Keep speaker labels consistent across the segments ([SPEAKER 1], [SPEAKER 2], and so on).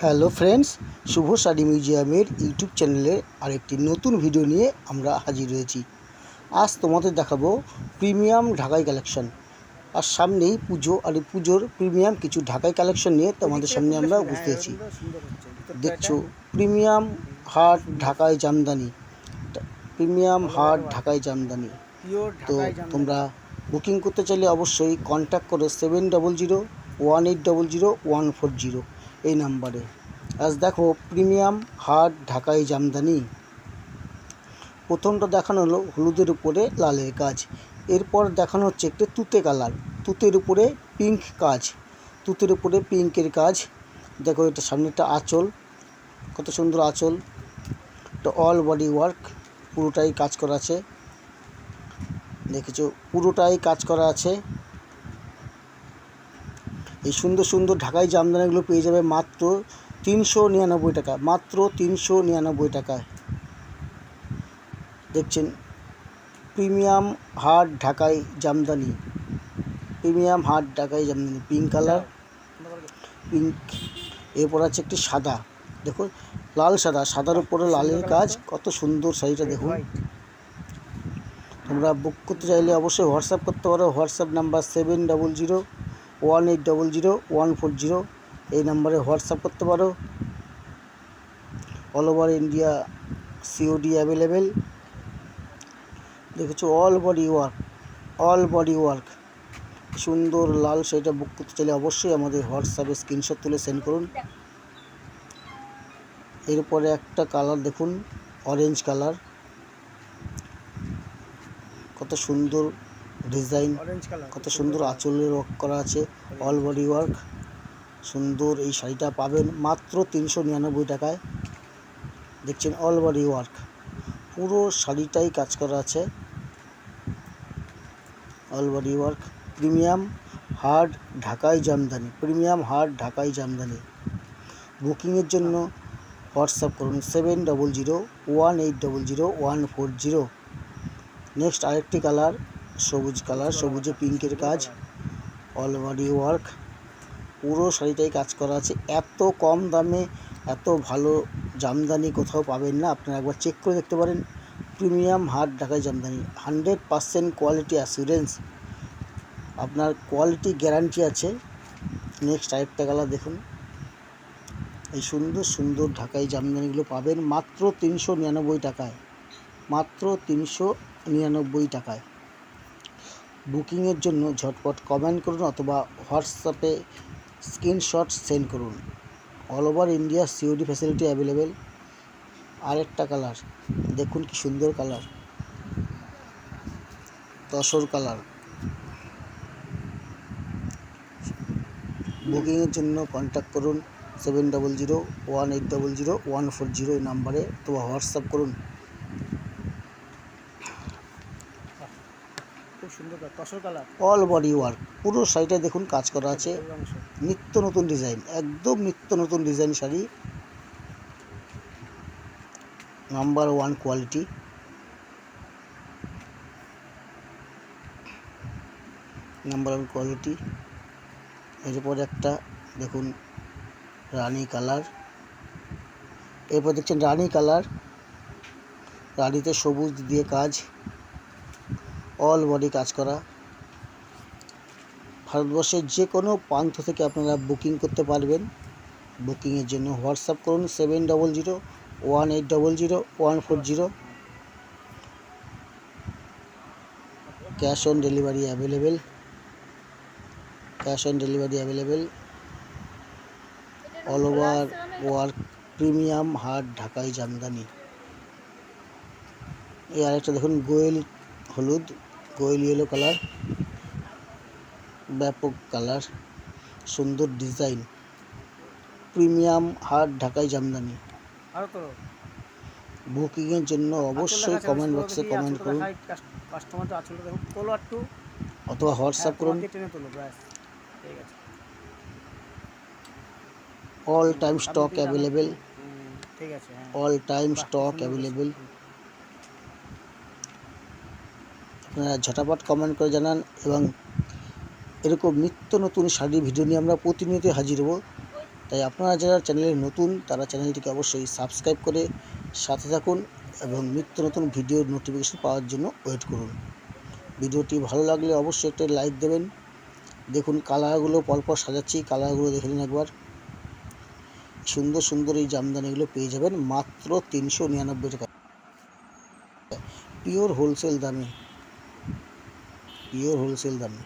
[SPEAKER 1] Hello friends শুভ শাড়ি মিউজিয়ামের YouTube চ্যানেলে আরেকটি নতুন ভিডিও নিয়ে আমরা হাজির হয়েছি। আজ তোমাদের দেখাবো প্রিমিয়াম ঢাকাই কালেকশন আর সামনেই পুজো আর এই পুজোর প্রিমিয়াম কিছু ঢাকাই কালেকশন নিয়ে তোমাদের সামনে আমরা
[SPEAKER 2] হ্যাঁ, সুন্দর হচ্ছে। ভিতরটা
[SPEAKER 1] দেখছ প্রিমিয়াম হাট ঢাকাই জামদানি। প্রিমিয়াম হাট ঢাকাই জামদানি। তো
[SPEAKER 2] ঢাকায়
[SPEAKER 1] তোমরা বুকিং করতে চাইলে অবশ্যই কন্ট্যাক্ট করো seven double zero one eight double zero one four zero এই নাম্বারে। আজ দেখো, প্রিমিয়াম হাট ঢাকাই জামদানি। প্রথমটা দেখানো হলো হলুদের উপরে লালের কাজ। এরপর দেখানো হচ্ছে একটু তুতে কালার। তুতের উপরে পিঙ্ক কাজ। তুতের উপরে পিঙ্কের কাজ। দেখো, এটা সামনে একটা আঁচল। কত সুন্দর আঁচল। এটা অল বডি ওয়ার্ক পুরোটাই কাজ করা আছে। দেখেছ, পুরোটাই কাজ করা আছে। এই সুন্দর সুন্দর ঢাকাই জামদানিগুলো পেয়ে যাবে মাত্র তিনশো নিরানব্বই টাকা, মাত্র তিনশো নিরানব্বই টাকায়। দেখছেন, premium hard Dhakai Jamdani, premium hard Dhakai Jamdani, pink colour, pink, এরপর আছে একটি সাদা, দেখুন, লাল সাদা, সাদার উপরে লালের কাজ, কত সুন্দর শাড়িটা দেখুন। তোমরা বুক করতে চাইলে অবশ্যই হোয়াটসঅ্যাপ করতে পারো WhatsApp number seven double zero one eight double zero, one four zero এই নাম্বারে হোয়াটসঅ্যাপ করতে পারো। All over India COD available দেখেছ, all body work all body work সুন্দর লাল সেটা বুক করতে চাইলে অবশ্যই আমাদের হোয়াটসঅ্যাপে স্ক্রিনশট তুলে সেন্ড করুন। এরপরে একটা কালার দেখুন অরেঞ্জ কালার কত সুন্দর ডিজাইন
[SPEAKER 2] অরেঞ্জ কালার
[SPEAKER 1] কত সুন্দর আঁচলের ওয়ার্ক করা আছে অল বডি ওয়ার্ক সুন্দর এই শাড়িটা পাবেন মাত্র তিনশো নিরানব্বই টাকায়। দেখছেন অল বডি ওয়ার্ক পুরো শাড়িটাই কাজ করা আছে। All body work premium hard Dhakai Jamdani premium hard Dhakai Jamdani. বুকিংয়ের জন্য হোয়াটসঅ্যাপ করুন seven double zero one eight double zero one four zero next আরেকটি কালার সবুজ কালার, সবুজে পিঙ্কের কাজ অল বডি ওয়ার্ক পুরো শাড়িটাই কাজ করা আছে। এত কম দামে, এত ভালো জামদানি কোথাও পাবেন না, আপনারা একবার চেক করে দেখতে পারেন। Premium hard Dhakai Jamdani hundred percent quality assurance আপনার কোয়ালিটি গ্যারান্টি আছে। নেক্সট আরেকটা কালার দেখুন। এই সুন্দর সুন্দর ঢাকাই জামদানিগুলো পাবেন মাত্র তিনশো নিরানব্বই টাকায়। মাত্র তিনশো নিরানব্বই টাকায়। বুকিংয়ের জন্য ঝটপট কমেন্ট করুন অথবা হোয়াটসঅ্যাপে স্ক্রিনশট সেন্ড করুন। All over India COD facility available. আরেকটা কালার। দেখুন কি সুন্দর কালার। তসর কালার। বুকিংয়ের জন্য কন্ট্যাক্ট করুন seven double zero one eight double zero one four zero এই নাম্বারে অথবা হোয়াটসঅ্যাপ করুন
[SPEAKER 2] খুব সুন্দর colour tussar colour
[SPEAKER 1] all body work পুরো শাড়িটা দেখুন কাজ করা আছে। নিত্য নতুন ডিজাইন একদম নিত্য নতুন design sari. Number one quality number one quality এরপর একটা দেখুন রানী কালার। এরপর দেখছেন রানী কালার। রানীতে সবুজ দিয়ে কাজ। অল বডি কাজ করা। ভারতবর্ষের যে কোনো প্রান্ত থেকে আপনারা বুকিং করতে পারবেন। বুকিংয়ের জন্য হোয়াটসঅ্যাপ করুন seven double zero, one eight double zero, one four zero. Cash on delivery available. Cash on delivery available. All over work premium hard Dhakai Jamdani. এই আরেকটা দেখুন গোয়েল হলুদ। গোয়েল ইয়েলো কালার ব্যাপক কালার সুন্দর design premium hard Dhakai Jamdani. বুকিংয়ের জন্য অবশ্যই কমেন্ট বক্সে কমেন্ট করুন। অথবা হোয়াটসঅ্যাপ করুন। All time stock available
[SPEAKER 2] hmm, ঠিক আছে
[SPEAKER 1] অল টাইম স্টক অ্যাভেলেবেল আপনারা ঝটাপট কমেন্ট করে জানান এবং এরকম নিত্য নতুন শাড়ির ভিডিও নিয়ে আমরা প্রতিনিয়ত হাজির হব। তাই আপনারা যারা চ্যানেলে নতুন, তারা চ্যানেলটিকে অবশ্যই সাবস্ক্রাইব করে সাথে থাকুন এবং নিত্য নতুন ভিডিওর নোটিফিকেশন পাওয়ার জন্য ওয়েট করুন। ভিডিওটি ভালো লাগলে অবশ্যই একটা লাইক দেবেন। দেখুন কালারগুলো পরপর সাজাচ্ছি কালারগুলো দেখে নিন একবার। সুন্দর সুন্দর এই জামদানিগুলো পেয়ে যাবেন মাত্র তিনশো নিরানব্বই টাকা পিওর হোলসেল দামে। পিওর হোলসেল দামে।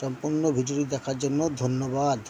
[SPEAKER 1] সম্পূর্ণ ভিডিওটি দেখার জন্য ধন্যবাদ।